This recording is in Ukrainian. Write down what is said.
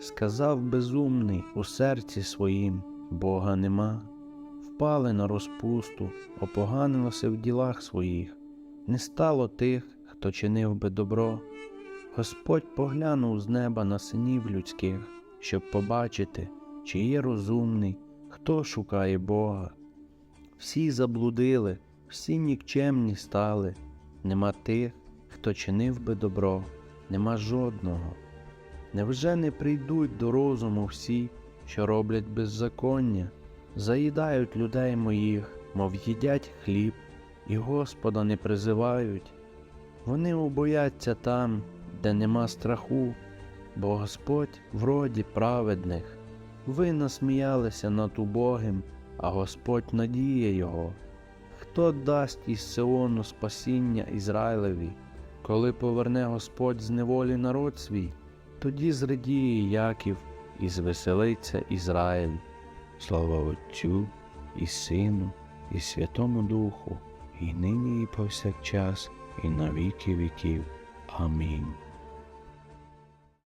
сказав безумний у серці своїм, Бога нема, впали на розпусту, опоганилося в ділах своїх, не стало тих, хто чинив би добро. Господь поглянув з неба на синів людських, щоб побачити, чи є розумний, хто шукає Бога. Всі заблудили, всі нікчемні стали, нема тих, хто чинив би добро, нема жодного. Невже не прийдуть до розуму всі, що роблять беззаконня, заїдають людей моїх, мов їдять хліб, і Господа не призивають? Вони убояться там, де нема страху, бо Господь в роді праведних. Ви насміялися над убогим, а Господь надіє його. Хто дасть із Сеону спасіння Ізраїлеві, коли поверне Господь з неволі народ свій, тоді зрадіє Яків і звеселиться Ізраїль. Слава Отцю і Сину, і Святому Духу, і нині, і повсякчас, і на віки віків. Амінь.